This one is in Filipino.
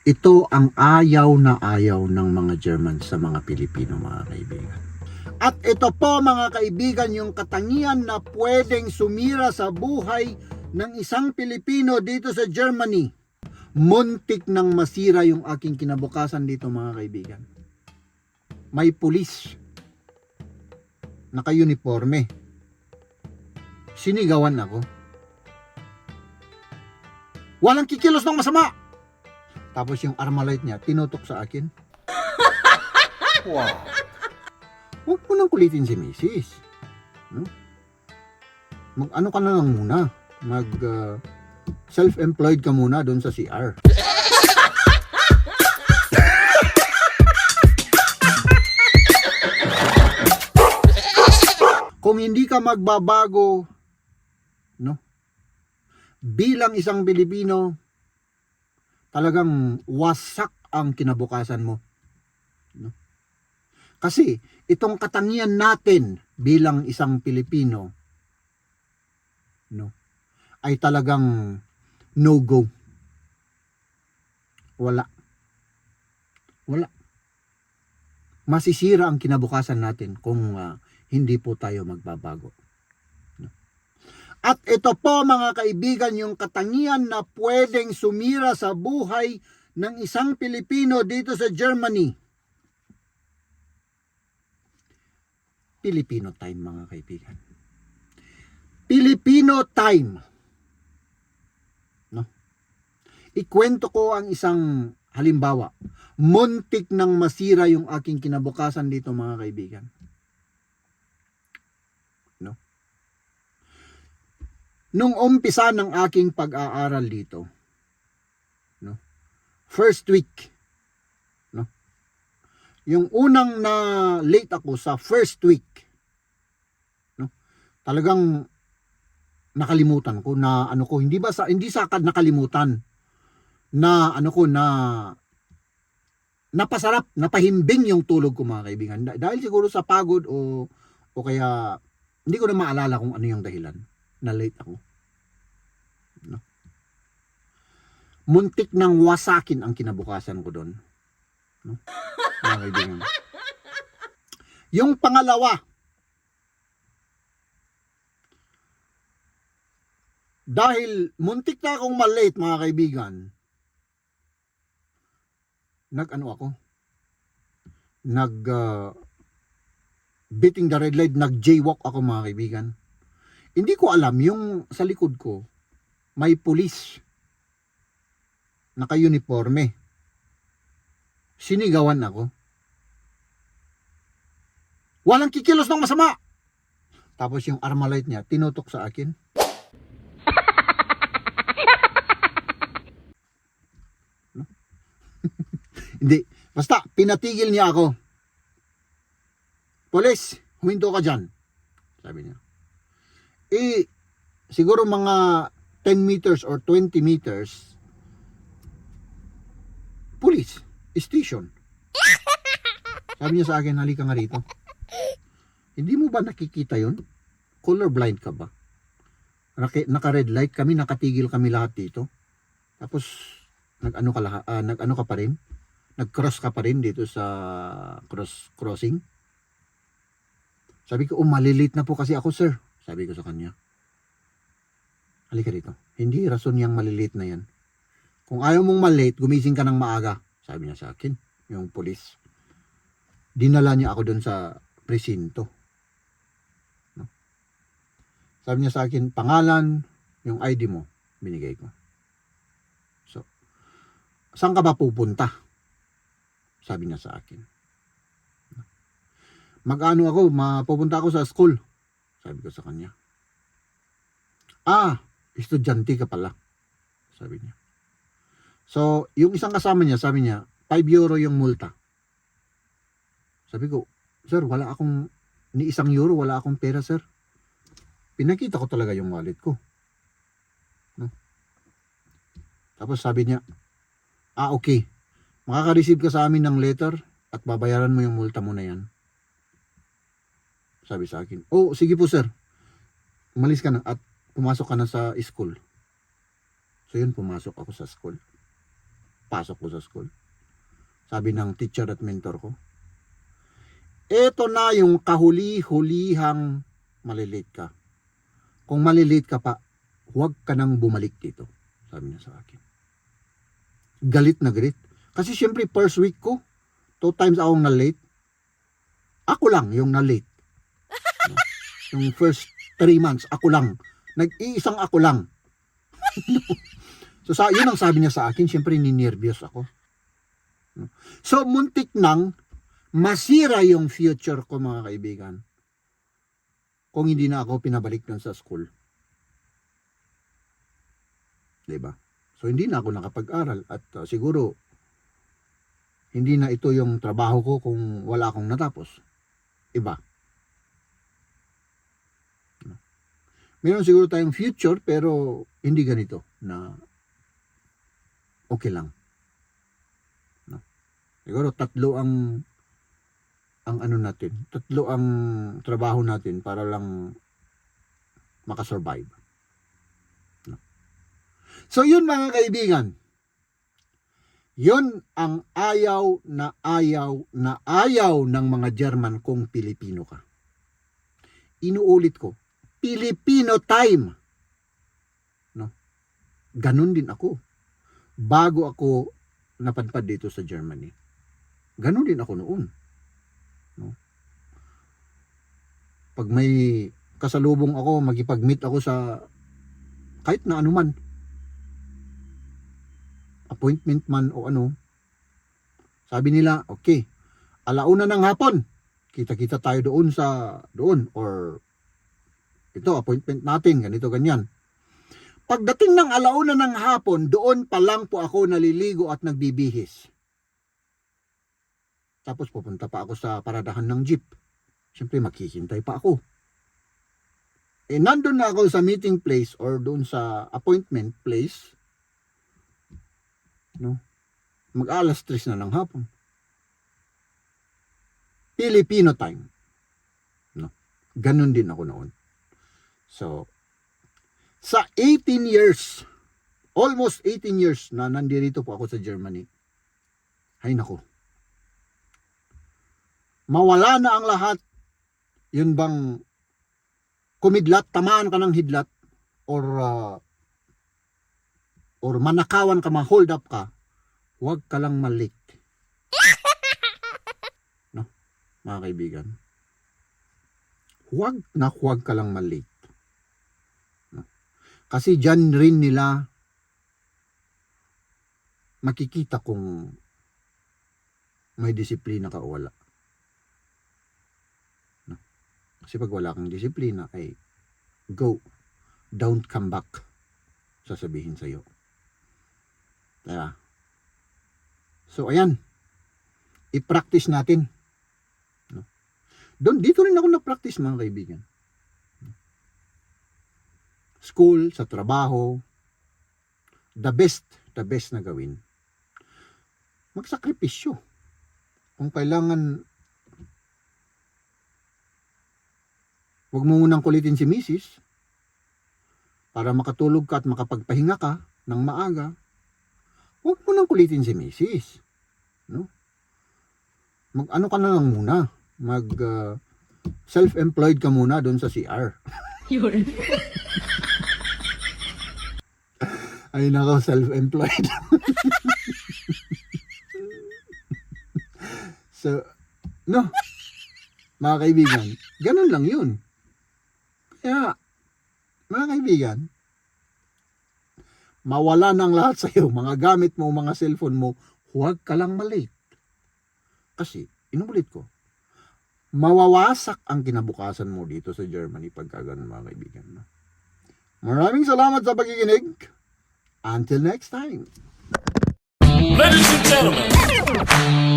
Ito ang ayaw na ayaw ng mga German sa mga Pilipino mga kaibigan. At ito po mga kaibigan yung katangian na pwedeng sumira sa buhay ng isang Pilipino dito sa Germany. Muntik nang masira yung aking kinabukasan dito mga kaibigan. May pulis. Naka-uniforme. Sinigawan ako. Walang kikilos ng masama. Tapos yung Armalite niya, tinutok sa akin. Wow. Huwag mo nang kulitin si Mrs. No? Mag ano ka na lang muna. Mag uh, self-employed ka muna doon sa CR. Kung hindi ka magbabago, no? Bilang isang Pilipino, talagang wasak ang kinabukasan mo. Kasi itong katangian natin bilang isang Pilipino no ay talagang no go. Wala. Wala. Masisira ang kinabukasan natin kung ah, hindi po tayo magbabago. At ito po mga kaibigan yung katangian na pwedeng sumira sa buhay ng isang Pilipino dito sa Germany. Filipino time mga kaibigan. Filipino time. No? Ikwento ko ang isang halimbawa. Muntik nang masira yung aking kinabukasan dito mga kaibigan. Nung umpisa ng aking pag-aaral dito, no? First week, yung unang na late ako sa first week no? Talagang nakalimutan ko na ano ko hindi ba sa hindi sa kad nakalimutan na ano ko na napasarap napahimbing yung tulog ko mga kaibigan. Da- dahil siguro sa pagod o o kaya hindi ko na maalala kung ano yung dahilan na late ako. No? Muntik nang wasakin ang kinabukasan ko doon. No? Mga. Yung pangalawa, dahil muntik na akong malate mga kaibigan, nag-ano ako, nag uh, beating the red light, nag jaywalk ako mga kaibigan. Hindi ko alam yung sa likod ko, may pulis naka-uniforme sinigawan ako. Walang kikilos ng masama. Tapos yung Armalite niya, tinutok sa akin. No? Hindi. Basta, pinatigil niya ako. Polis, huminto ka dyan. Sabi niya. Eh, siguro mga 10 meters or 20 meters, police station. Sabi niya sa akin, halika nga rito. Hindi mo ba nakikita yon? Colorblind ka ba? Naka, naka-red light kami, nakatigil kami lahat dito. Tapos, nag-ano ka, lahat, ah, nag-ano ka pa rin? Nag-cross ka pa rin dito sa cross crossing. Sabi ko, oh, na po kasi ako, sir. Sabi ko sa kanya. Halika dito. Hindi rason niyang malilate na yan. Kung ayaw mong malate, gumising ka ng maaga. Sabi niya sa akin, yung polis. Dinala niya ako doon sa presinto. No? Sabi niya sa akin, pangalan, yung ID mo, binigay ko. So, saan ka ba pupunta? Sabi niya sa akin. Mag-ano ako, mapupunta ako sa school. Sabi ko sa kanya. Ah, estudyante ka pala. Sabi niya. So, yung isang kasama niya, sabi niya, 5 euro yung multa. Sabi ko, sir, wala akong, ni isang euro, wala akong pera, sir. Pinakita ko talaga yung wallet ko. No? Tapos sabi niya, ah, okay. Makaka-receive ka sa amin ng letter at babayaran mo yung multa mo na yan. Sabi sa akin, oh, sige po, sir. Umalis ka na at pumasok ka na sa school. So yun, pumasok ako sa school. pasok ko sa school. Sabi ng teacher at mentor ko. Ito na yung kahuli-hulihang malilate ka. Kung malilate ka pa, huwag ka nang bumalik dito. Sabi niya sa akin. Galit na galit. Kasi syempre first week ko, two times akong na-late. Ako lang yung na-late. Yung first three months, ako lang. Nag-iisang ako lang. so sa, yun ang sabi niya sa akin, syempre ninervyos ako. So muntik nang masira yung future ko mga kaibigan. Kung hindi na ako pinabalik dun sa school. ba? So hindi na ako nakapag-aral at uh, siguro hindi na ito yung trabaho ko kung wala akong natapos. Iba. Meron siguro tayong future pero hindi ganito na okay lang. No? Siguro tatlo ang ang ano natin, tatlo ang trabaho natin para lang makasurvive. No? So yun mga kaibigan, yun ang ayaw na ayaw na ayaw ng mga German kung Pilipino ka. Inuulit ko, Filipino time. No? Ganun din ako. Bago ako napadpad dito sa Germany. Ganun din ako noon. No? Pag may kasalubong ako, magipag-meet ako sa kahit na anuman, appointment man o ano, sabi nila, okay, alauna ng hapon, kita-kita tayo doon sa, doon, or ito, appointment natin, ganito, ganyan. Pagdating ng alauna ng hapon, doon pa lang po ako naliligo at nagbibihis. Tapos pupunta pa ako sa paradahan ng jeep. Siyempre, maghihintay pa ako. Eh, nandun na ako sa meeting place or doon sa appointment place, no? Mag-alas 3 na ng hapon. Filipino time. No? Ganon din ako noon. So, sa 18 years, almost 18 years na nandirito po ako sa Germany, ay nako, mawala na ang lahat, yun bang kumidlat, tamaan ka ng hidlat, or uh, or manakawan ka, ma-hold up ka, huwag ka lang malik. No? Mga kaibigan. Huwag na huwag ka lang malik. Kasi dyan rin nila makikita kung may disiplina ka o wala. No? Kasi pag wala kang disiplina ay go, don't come back sasabihin sa'yo. Kaya, so ayan, i-practice natin. No? Doon, dito rin ako na-practice mga kaibigan. School, sa trabaho, the best, the best na gawin. Magsakripisyo. Kung kailangan, huwag mo munang kulitin si misis para makatulog ka at makapagpahinga ka ng maaga, huwag mo nang kulitin si misis. No? Mag ano ka na lang muna, mag uh, self-employed ka muna doon sa CR. Yun. Ay nako, self-employed. so, no. Mga kaibigan, ganun lang yun. Kaya, mga kaibigan, mawala ng lahat sa iyo, mga gamit mo, mga cellphone mo, huwag ka lang malate. Kasi, inuulit ko, mawawasak ang kinabukasan mo dito sa Germany pagka ganun mga kaibigan. Maraming salamat sa pakikinig. Until next time. Ladies and gentlemen,